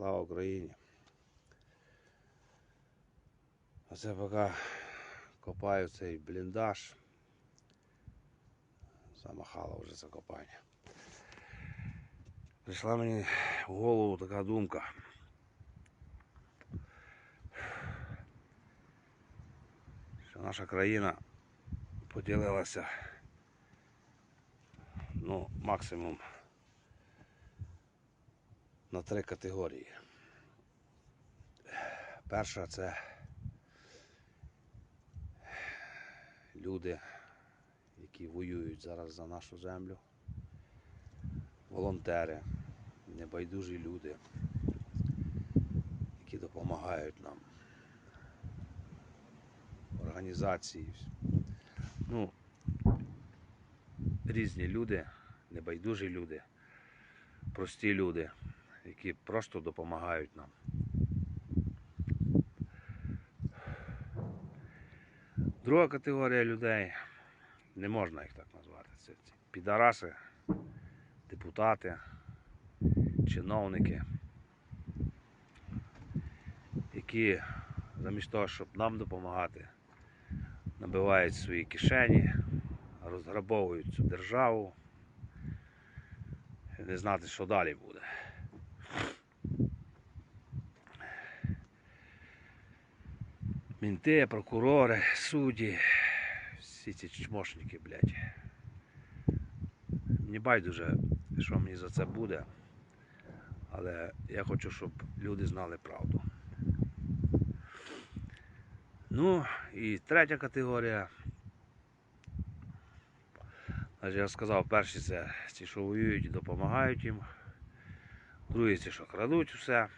Слава Україні. Оце поки копаю цей бліндаж. Замахало вже це копання. Прийшла мені в голову така думка. Що наша країна поділилася ну, максимум на три категорії. Перша це люди, які воюють зараз за нашу землю, волонтери, небайдужі люди, які допомагають нам, організації. Ну, різні люди, небайдужі люди, прості люди, які просто допомагають нам. Друга категорія людей, не можна їх так назвати. Це ці підараси, депутати, чиновники, які замість того, щоб нам допомагати, набивають свої кишені, розграбовують цю державу. Не знати, що далі буде. Мінти, прокурори, судді, всі ці чмошники, блядь. Мені байдуже, що мені за це буде. Але я хочу, щоб люди знали правду. Ну і третя категорія. Значить, я сказав, перші це ті, що воюють і допомагають їм. Другі ті, що крадуть все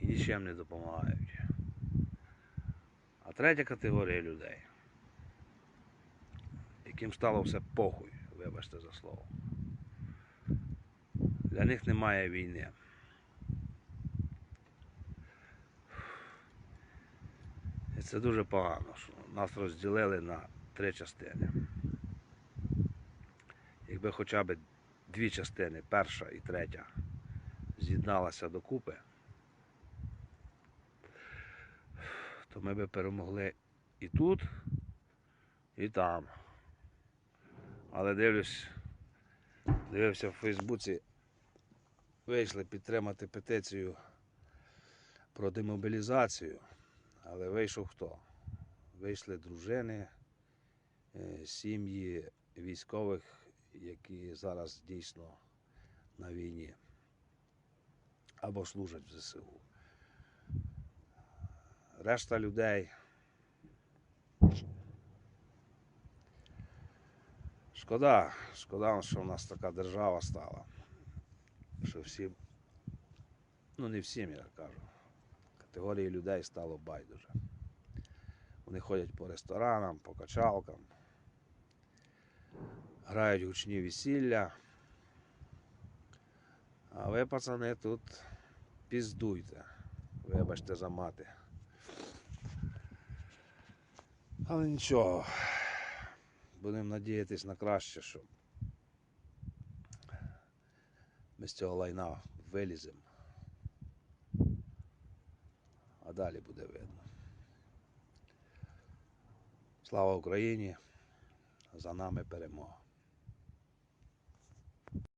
і нічим не допомагають. Третя категорія людей, яким стало все похуй, вибачте за слово. Для них немає війни. І це дуже погано, що нас розділили на три частини. Якби хоча б дві частини, перша і третя, з'єдналася докупи, то ми би перемогли і тут, і там. Але дивлюсь, дивився в Фейсбуці, вийшли підтримати петицію про демобілізацію. Але вийшов хто? Вийшли дружини, е, сім'ї військових, які зараз дійсно на війні або служать в ЗСУ. Решта людей. Шкода, шкода, що в нас така держава стала. Що всі, ну не всім, я кажу, категорії людей стало байдуже. Вони ходять по ресторанам, по качалкам, грають гучні весілля. А ви, пацани, тут піздуйте. Вибачте за мати. Але нічого. Будемо надіятись на краще, що ми з цього лайна виліземо. А далі буде видно. Слава Україні! За нами перемога.